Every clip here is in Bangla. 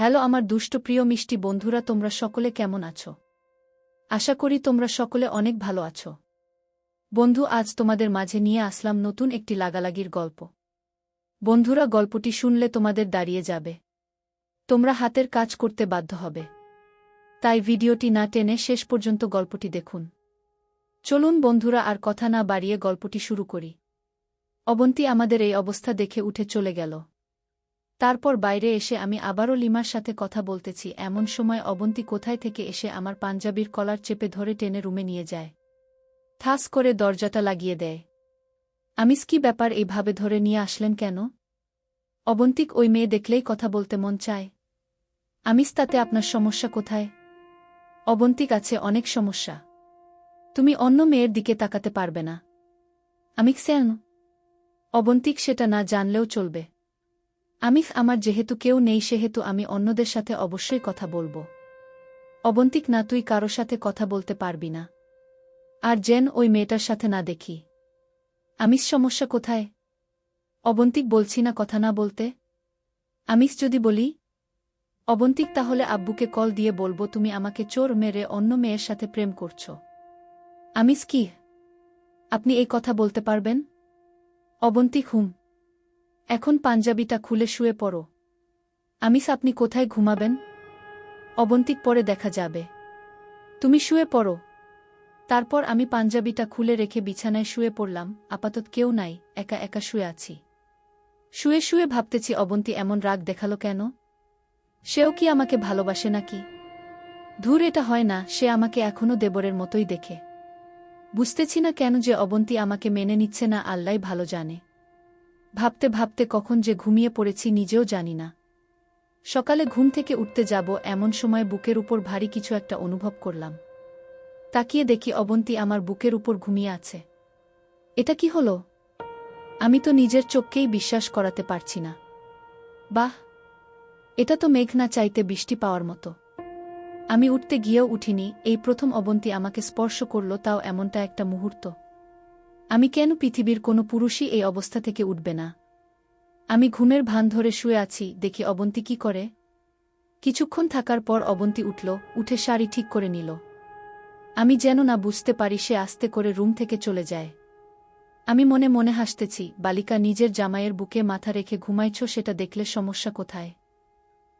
হ্যালো আমার দুষ্ট প্রিয় মিষ্টি বন্ধুরা, তোমরা সকলে কেমন আছো? আশা করি তোমরা সকলে অনেক ভালো আছো। বন্ধু, আজ তোমাদের মাঝে নিয়ে আসলাম নতুন একটি লাগালাগির গল্প। বন্ধুরা, গল্পটি শুনলে তোমাদের দাঁড়িয়ে যাবে। তোমরা হাতের কাজ করতে বাধ্য হবে। তাই ভিডিওটি না টেনে শেষ পর্যন্ত গল্পটি দেখুন। চলুন বন্ধুরা, আর কথা না বাড়িয়ে গল্পটি শুরু করি। অবন্তী আমাদের এই অবস্থা দেখে উঠে চলে গেল। তারপর বাইরে এসে আমি আবারও লিমার সাথে কথা বলতেছি, এমন সময় অবন্তী কোথায় থেকে এসে আমার পাঞ্জাবির কলার চেপে ধরে টেনে রুমে নিয়ে যায়। থাস করে দরজাটা লাগিয়ে দেয়। আমিস কি ব্যাপার এইভাবে ধরে নিয়ে আসলেন কেন? অবন্তিক ওই মেয়ে দেখলেই কথা বলতে মন চায়। আমিস, তাতে আপনার সমস্যা কোথায়? অবন্তিক, আছে অনেক সমস্যা। তুমি অন্য মেয়ের দিকে তাকাতে পারবে না। আমিক সেন অবন্তিক সেটা না জানলেও চলবে। আমিফ আমার যেহেতু কেউ নেই, সেহেতু আমি অন্যদের সাথে অবশ্যই কথা বলব। অবন্তিক, না, তুই কারও সাথে কথা বলতে পারবি না। আর জেন ওই মেয়েটার সাথে না দেখি। আমিস, সমস্যা কোথায়? অবন্তিক, বলছি না কথা না বলতে। আমিস, যদি বলি, অবন্তিক, তাহলে আব্বুকে কল দিয়ে বলব, তুমি আমাকে চোর মেরে অন্য মেয়ের সাথে প্রেম করছ। আমিস, কি? আপনি এই কথা বলতে পারবেন? অবন্তিক, হুম। এখন পাঞ্জাবিটা খুলে শুয়ে পড়ো। আমিস, আপনি কোথায় ঘুমাবেন? অবন্তিক পরে দেখা যাবে। তুমি শুয়ে পড়ো। তারপর আমি পাঞ্জাবিটা খুলে রেখে বিছানায় শুয়ে পড়লাম। আপাতত কেউ নাই, একা একা শুয়ে আছি। শুয়ে শুয়ে ভাবতেছি, অবন্তী এমন রাগ দেখাল কেন? সেও কি আমাকে ভালোবাসে নাকি? ধুর, এটা হয় না, সে আমাকে এখনও দেবরের মতোই দেখে। বুঝতেছি না কেন যে অবন্তী আমাকে মেনে নিচ্ছে না আল্লাই ভালো জানে। ভাবতে ভাবতে কখন যে ঘুমিয়ে পড়েছি নিজেও জানি না। সকালে ঘুম থেকে উঠতে যাব এমন সময় বুকের উপর ভারী কিছু একটা অনুভব করলাম। তাকিয়ে দেখি অবন্তী আমার বুকের উপর ঘুমিয়ে আছে। এটা কি হলো? আমি তো নিজের চোখকেই বিশ্বাস করাতে পারছি না। বাহ! এটা তো মেঘ না চাইতে বৃষ্টি পাওয়ার মতো। আমি উঠতে গিয়েও উঠিনি, এই প্রথম অবন্তী আমাকে স্পর্শ করল তাও এমনটা একটা মুহূর্ত। আমি কেন পৃথিবীর কোনো পুরুষই এই অবস্থা থেকে উঠবে না? আমি ঘুমের ভান ধরে শুয়ে আছি, দেখি অবন্তী কি করে? কিছুক্ষণ থাকার পর অবন্তী উঠল, উঠে শাড়ি ঠিক করে নিল। আমি যেন না বুঝতে পারি সে আস্তে করে রুম থেকে চলে যায়। আমি মনে মনে হাসতেছি, বালিকা নিজের জামাইয়ের বুকে মাথা রেখে ঘুমাইছ, সেটা দেখলে সমস্যা কোথায়?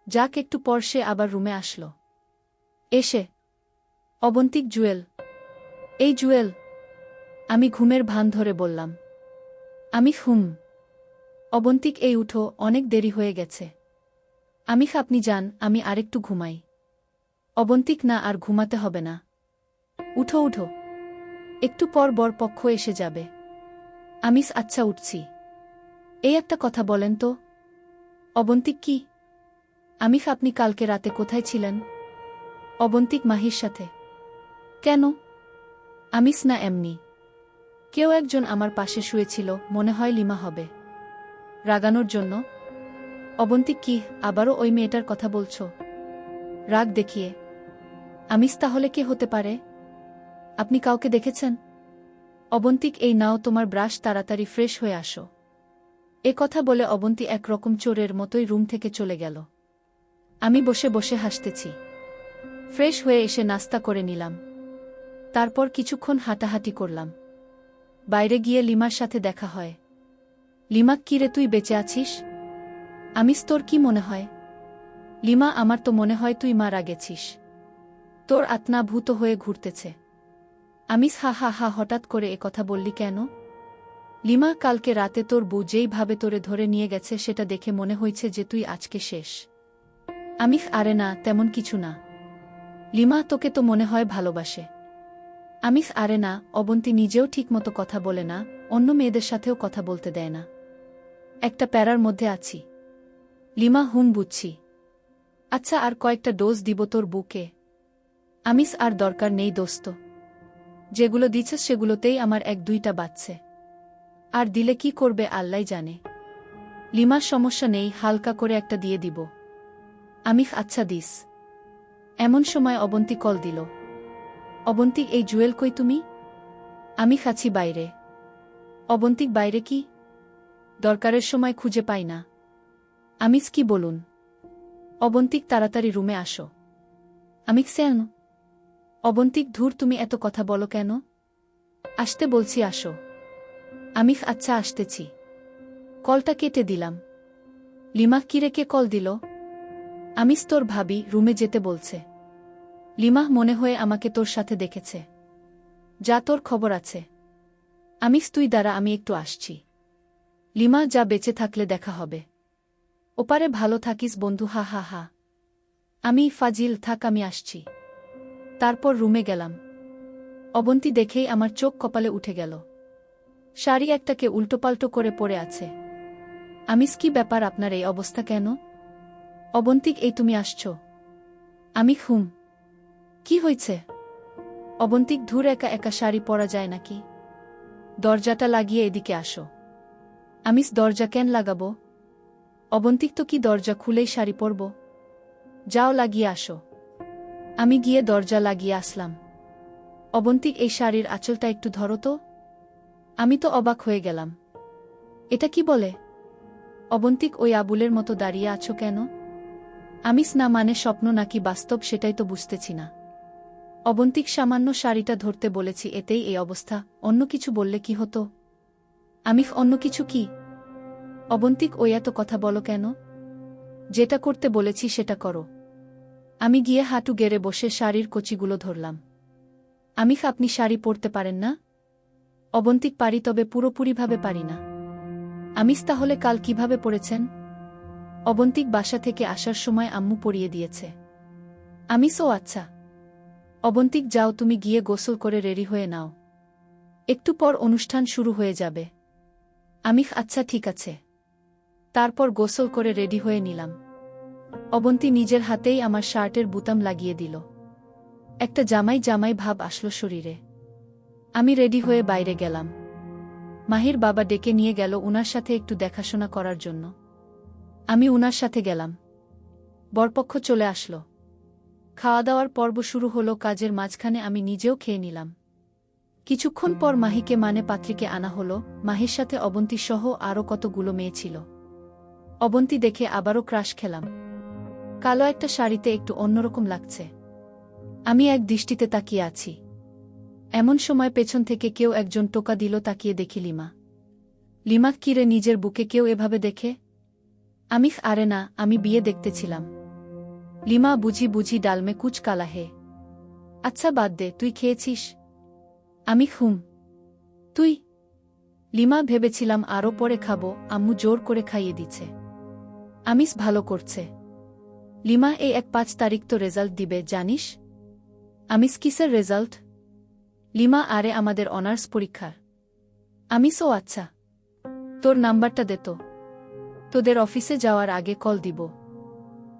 যাক, একটু পর সে আবার রুমে আসল। এসে, অবন্তিক জুয়েল। এই জুয়েল আমি ঘুমের ভান ধরে বললাম, আমি হুম। অবন্তিক এই উঠো, অনেক দেরি হয়ে গেছে। আমিখ আপনি যান, আমি আরেকটু ঘুমাই। অবন্তিক, না, আর ঘুমাতে হবে না। উঠো উঠো। একটু পর বর পক্ষ এসে যাবে। আমিস আচ্ছা উঠছি। এই একটা কথা বলেন তো। অবন্তিক কি? আমিফ আপনি কালকে রাতে কোথায় ছিলেন? অবন্তিক মাহির সাথে। কেন? আমিস না, এমনি। কেউ একজন আমার পাশে শুয়েছিল, মনে হয় লিমা হবে। রাগানোর জন্য। অবন্তিক কি, আবারও ওই মেয়েটার কথা বলছ? রাগ দেখিয়ে। আমিস তাহলে কে হতে পারে? আপনি কাউকে দেখেছেন? অবন্তিক, এই নাও তোমার ব্রাশ, তাড়াতাড়ি ফ্রেশ হয়ে আসো। এ কথা বলে অবন্তী একরকম চোরের মতোই রুম থেকে চলে গেল। আমি বসে বসে হাসতেছি। ফ্রেশ হয়ে এসে নাস্তা করে নিলাম। তারপর কিছুক্ষণ হাঁটাহাঁটি করলাম। বাইরে গিয়ে লিমার সাথে দেখা হয়। লিমা কিরে তুই বেঁচে আছিস? আমিস তোর কি মনে হয়? লিমা, আমার তো মনে হয় তুই মারা গেছিস। তোর আত্মা ভূত হয়ে ঘুরতেছে। আমিস, হা হা হা, হঠাৎ করে এ কথা বললি কেন? লিমা, কালকে রাতে তোর বউ যেইভাবে তোরে ধরে নিয়ে গেছে সেটা দেখে মনে হয়েছে যে তুই আজকে শেষ। আমিফ আরে না, তেমন কিছু না। লিমা, তোকে তো মনে হয় ভালোবাসে। আমিফ আরে না, অবন্তী নিজেও ঠিকমতো কথা বলে না, অন্য মেয়েদের সাথেও কথা বলতে দেয় না। একটা প্যারার মধ্যে আছি। লিমা হুম বুঝছি। আচ্ছা আর কয়েকটা ডোজ দিব তোর বুকে। আমিস, আর দরকার নেই দোস্ত। যেগুলো দিচ্ছে সেগুলোতেই আমার এক দুইটা বাচ্চে আর দিলে কি করবে আল্লাই জানে। লিমার সমস্যা নেই, হালকা করে একটা দিয়ে দিব। আমিফ আচ্ছা দিস। এমন সময় অবন্তী কল দিল। অবন্তিক, এই জুয়েল কই তুমি? আমি খাচ্ছি বাইরে। অবন্তিক, বাইরে কি? দরকারের সময় খুঁজে পাই না। আমিস কি বলুন? অবন্তিক, তাড়াতাড়ি রুমে আসো। আমি সেন অবন্তিক, ধুর, তুমি এত কথা বলো কেন? আসতে বলছি, আসো। আমি আচ্ছা আসতেছি। কলটা কেটে দিলাম। লিমা কিরেকে কল দিল? আমিস, তোর ভাবি, রুমে যেতে বলছে। লিমা মনে হয়ে আমাকে তোর সাথে দেখেছে। যা তোর খবর আছে। আমিস তুই দ্বারা আমি একটু আসছি। লিমা, যা বেঁচে থাকলে দেখা হবে। ওপারে ভালো থাকিস বন্ধু, হা হা হা। আমি ফাজিল, থাক, আমি আসছি। তারপর রুমে গেলাম। অবন্তী দেখেই আমার চোখ কপালে উঠে গেল। শাড়ি একটাকে উল্টোপাল্টো করে পড়ে আছে। আমিস, কি ব্যাপার আপনার এই অবস্থা কেন? অবন্তিক, এই তুমি আসছ। আমি হুম কি হয়েছে? অবন্তিক ধূর একা একা শাড়ি পরা যায় নাকি? দরজাটা লাগিয়ে এদিকে আসো। আমিস দরজা কেন লাগাবো? অবন্তিক তো কি দরজা খুলেই শাড়ি পরব? যাও লাগিয়ে আসো। আমি গিয়ে দরজা লাগিয়ে আসলাম। অবন্তিক এই শাড়ির আঁচলটা একটু ধরো তো। আমি তো অবাক হয়ে গেলাম। এটা কি বলে? অবন্তিক ওই আবুলের মতো দাঁড়িয়ে আছো কেন? আমিস না মানে স্বপ্ন নাকি বাস্তব সেটাই তো বুঝতেছি না। অবন্তিক সামান্য শাড়িটা ধরতে বলেছি, এতেই এই অবস্থা। অন্য কিছু বললে কি হতো? আমি অন্য কিছু কি? অবন্তিক, ওই এত কথা বলো কেন? যেটা করতে বলেছি সেটা করো। আমি গিয়ে হাঁটু গেড়ে বসে শাড়ির কচিগুলো ধরলাম। আমি আপনি শাড়ি পরতে পারেন না? অবন্তিক, পারি, তবে পুরোপুরিভাবে পারি না। আমিস তাহলে কাল কীভাবে পড়েছেন? অবন্তিক, বাসা থেকে আসার সময় আম্মু পরিয়ে দিয়েছে। আমিসও আচ্ছা। অবন্তিক যাও, তুমি গিয়ে গোসল করে রেডি হয়ে নাও। একটু পর অনুষ্ঠান শুরু হয়ে যাবে। আমি আচ্ছা ঠিক আছে। তারপর গোসল করে রেডি হয়ে নিলাম। অবন্তী নিজের হাতেই আমার শার্টের বুতাম লাগিয়ে দিল। একটা জামাই জামাই ভাব আসলো শরীরে। আমি রেডি হয়ে বাইরে গেলাম। মাহির বাবা ডেকে নিয়ে গেল উনার সাথে একটু দেখাশোনা করার জন্য। আমি উনার সাথে গেলাম। বরপক্ষ চলে আসলো। খাওয়া দাওয়ার পর্ব শুরু হলো কাজের মাঝখানে আমি নিজেও খেয়ে নিলাম। কিছুক্ষণ পর মাহিকে মানে পাত্রীকে আনা হলো, মাহির সাথে অবন্তী সহ আরও কতগুলো মেয়ে ছিল। অবন্তী দেখে আবারও ক্রাশ খেলাম। কালো একটা শাড়িতে একটু অন্যরকম লাগছে। আমি এক দৃষ্টিতে তাকিয়ে আছি। এমন সময় পেছন থেকে কেউ একজন টোকা দিল তাকিয়ে দেখি লিমা। লিমা কিরে নিজের বুকে কেউ এভাবে দেখে? আমি আরে না, আমি বিয়ে দেখতেছিলাম। লিমা বুঝি বুঝি ডালমে কুচ কালা হে। আচ্ছা বাদ দে, তুই খেয়েছিস? আমি খুম। তুই? লিমা ভেবেছিলাম আরও পরে খাব, আম্মু জোর করে খাইয়ে দিচ্ছে। আমিস ভালো করছে। লিমা এই এক পাঁচ তারিখ তো রেজাল্ট দিবে, জানিস? আমিস কিসের রেজাল্ট? লিমা আরে আমাদের অনার্স পরীক্ষার। আমিসও আচ্ছা। তোর নাম্বারটা দে তো। তোদের অফিসে যাওয়ার আগে কল দিব।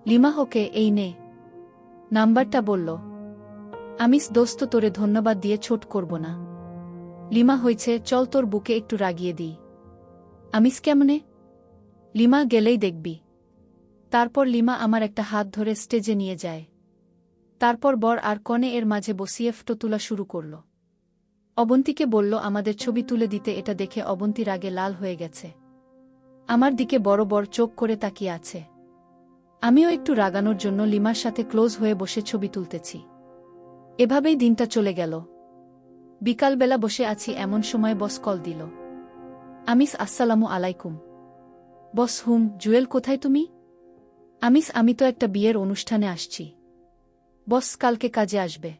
লিমা হোকে এই নে। নাম্বারটা বলল, আমিস দোস্ত, তোরে ধন্যবাদ দিয়ে ছোট করব না। লিমা হয়েছে চল তোর বুকে একটু রাগিয়ে দিই। আমিস কেমনে? লিমা গেলেই দেখবি। তারপর লিমা আমার একটা হাত ধরে স্টেজে নিয়ে যায়। তারপর বর আর কনে এর মাঝে বসিয়ে ফটো তোলা শুরু করল। অবন্তীকে বলল, আমাদের ছবি তুলে দিতে, এটা দেখে অবন্তীর আগে লাল হয়ে গেছে। আমার দিকে বড় বড় চোখ করে তাকিয়ে আছে। আমিও একটু রাগানোর জন্য লিমার সাথে ক্লোজ হয়ে বসে ছবি তুলতেছি। এভাবেই দিনটা চলে গেল। বিকালবেলা বসে আছি এমন সময় বস কল দিল। আমিস, আসসালামু আলাইকুম। বস, হুম, জুয়েল কোথায় তুমি? আমিস, আমি তো একটা বিয়ের অনুষ্ঠানে আসছি। বস, কালকে কাজে আসবে।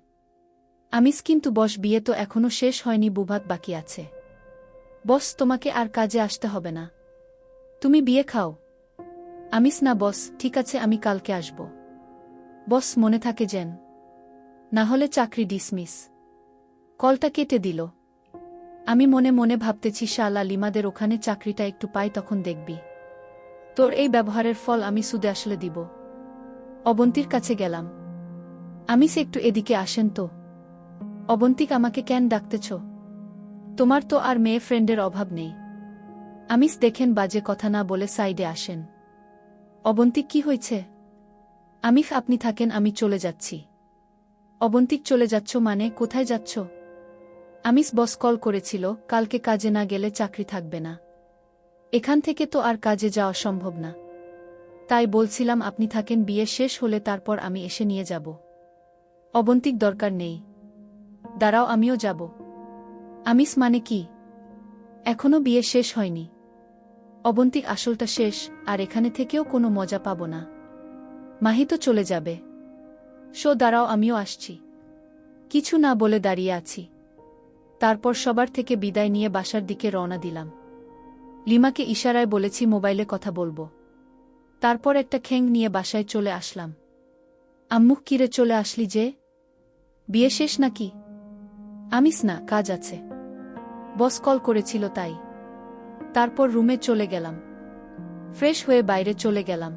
আমিস, কিন্তু বস, বিয়ে তো এখনও শেষ হয়নি, বুভাত বাকি আছে। বস, তোমাকে আর কাজে আসতে হবে না। তুমি বিয়ে খাও। আমিস, না বস, ঠিক আছে, আমি কালকে আসব। বস মনে থাকে যেন, না হলে চাকরি ডিসমিস। কলটা কেটে দিল। আমি মনে মনে ভাবতেছি, শালা, লিমাদের ওখানে চাকরিটা একটু পাই, তখন দেখবি। তোর এই ব্যবহারের ফল আমি সুদে আসলে দিব। অবন্তীর কাছে গেলাম। আমিস, একটু এদিকে আসেন তো। অবন্তিক, আমাকে কেন ডাকতেছ? তোমার তো আর মেয়ে ফ্রেন্ডের অভাব নেই। আমিস, দেখেন, বাজে কথা না বলে সাইডে আসেন। অবন্তিক কি হয়েছে? আমিফ, আপনি থাকেন, আমি চলে যাচ্ছি। অবন্তিক চলে যাচ্ছ মানে কোথায় যাচ্ছ? আমিস বস কল করেছিল, কালকে কাজে না গেলে চাকরি থাকবে না। এখান থেকে তো আর কাজে যাওয়া সম্ভব না। তাই বলছিলাম, আপনি থাকেন, বিয়ে শেষ হলে তারপর আমি এসে নিয়ে যাব। অবন্তিক, দরকার নেই। দাঁড়াও, আমিও যাব। আমিস মানে কি? এখনও বিয়ে শেষ হয়নি। অবন্তিক আসলটা শেষ, আর এখানে থেকেও কোনো মজা পাব না। মাহি তো চলে যাবে। শো দাঁড়াও, আমিও আসছি। কিছু না বলে দাঁড়িয়ে আছি। তারপর সবার থেকে বিদায় নিয়ে বাসার দিকে রওনা দিলাম। লিমাকে ইশারায় বলেছি মোবাইলে কথা বলব। তারপর একটা খেং নিয়ে বাসায় চলে আসলাম। আম্মুখ কিরে চলে আসলি যে? বিয়ে শেষ নাকি? আমিস না, কাজ আছে। বস কল করেছিল তাই। তারপর রুমে চলে গেলাম। ফ্রেশ হয়ে বাইরে চলে গেলাম।